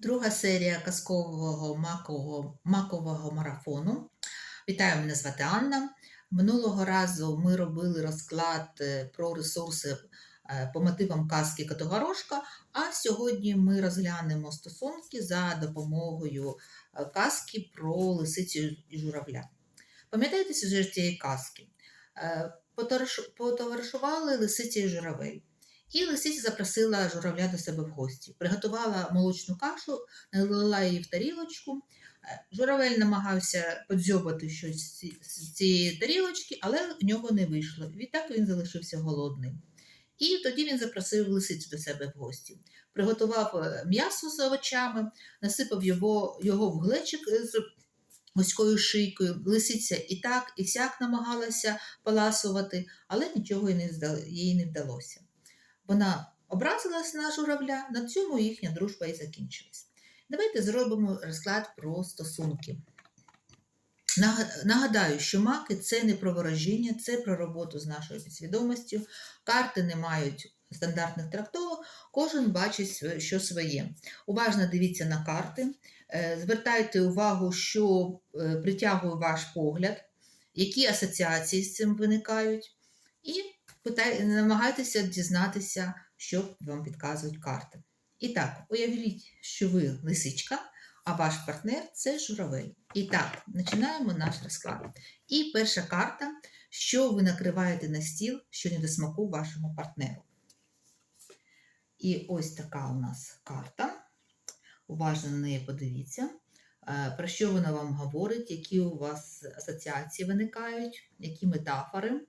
Друга серія казкового макового, макового марафону. Вітаю, мене звати Анна. Минулого разу ми робили розклад е, про ресурси е, по мотивам казки Котогорошка, а сьогодні ми розглянемо стосунки за допомогою е, казки про лисицю і журавля. Пам'ятаєте сюжет цієї казки? Потовариш- Потоваришували лисиця і журавель. І лисиця запросила журавля до себе в гості. Приготувала молочну кашу, налила її в тарілочку. Е, Журавель намагався подзьобати щось з цієї тарілочки, але в нього не вийшло. Відтак він залишився голодним. І тоді він запросив лисицю до себе в гості. Приготував е, м'ясо з овочами, насипав його, його в глечик з вузькою шийкою. Лисиця і так, і сяк намагалася поласувати, але нічого їй не вдалося. Вона образилась на журавля, на цьому їхня дружба і закінчилась. Давайте зробимо розклад про стосунки. Нагадаю, що маки це не про ворожіння, це про роботу з нашою підсвідомістю. Карти не мають стандартних трактовок, кожен бачить що своє. Уважно дивіться на карти, е, звертайте увагу, що е, притягує ваш погляд, які асоціації з цим виникають, і питай, намагайтеся дізнатися, що вам підказують карти. І так, уявіть, що ви лисичка, а ваш партнер це журавель. І так, починаємо наш розклад. І перша карта, що ви накриваєте на стіл, що не до смаку вашому партнеру. І ось така у нас карта. Уважно на неї подивіться. Е, Про що вона вам говорить, які у вас асоціації виникають, які метафори.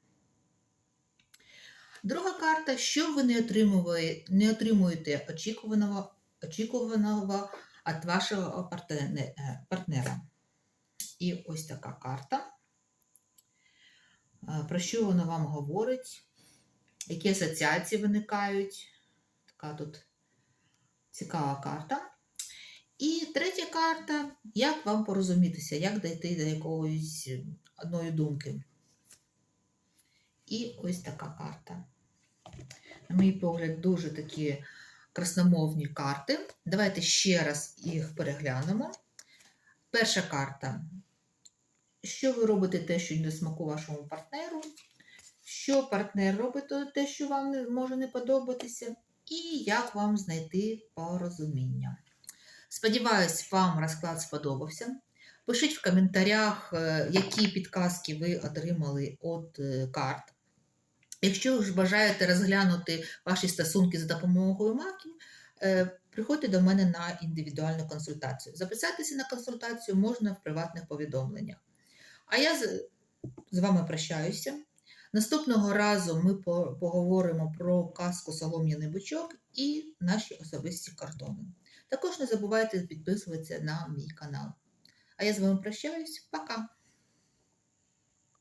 Друга карта, що ви не, отримує- не отримуєте очікуваного, очікуваного від вашого е, партнера. І ось така карта. Е, Про що вона вам говорить? Які асоціації виникають? Така тут цікава карта. І третя карта, як вам порозумітися, як дійти до якоїсь е, одної думки. І ось така карта. На мій погляд, дуже такі красномовні карти. Давайте ще раз їх переглянемо. Перша карта. Що ви робите те, що не смаку вашому партнеру? Що партнер робить те, що вам може не подобатися? І як вам знайти порозуміння? Сподіваюсь, вам розклад сподобався. Пишіть в коментарях, е, які підказки ви отримали від е, карт. Якщо ж бажаєте розглянути ваші стосунки за допомогою маків, е, приходьте до мене на індивідуальну консультацію. Записатися на консультацію можна в приватних повідомленнях. А я з, вами прощаюся. Наступного разу ми поговоримо про казку Солом'яний бучок і наші особисті кордони. Також не забувайте підписуватися на мій канал. А я з вами прощаюсь. Пока!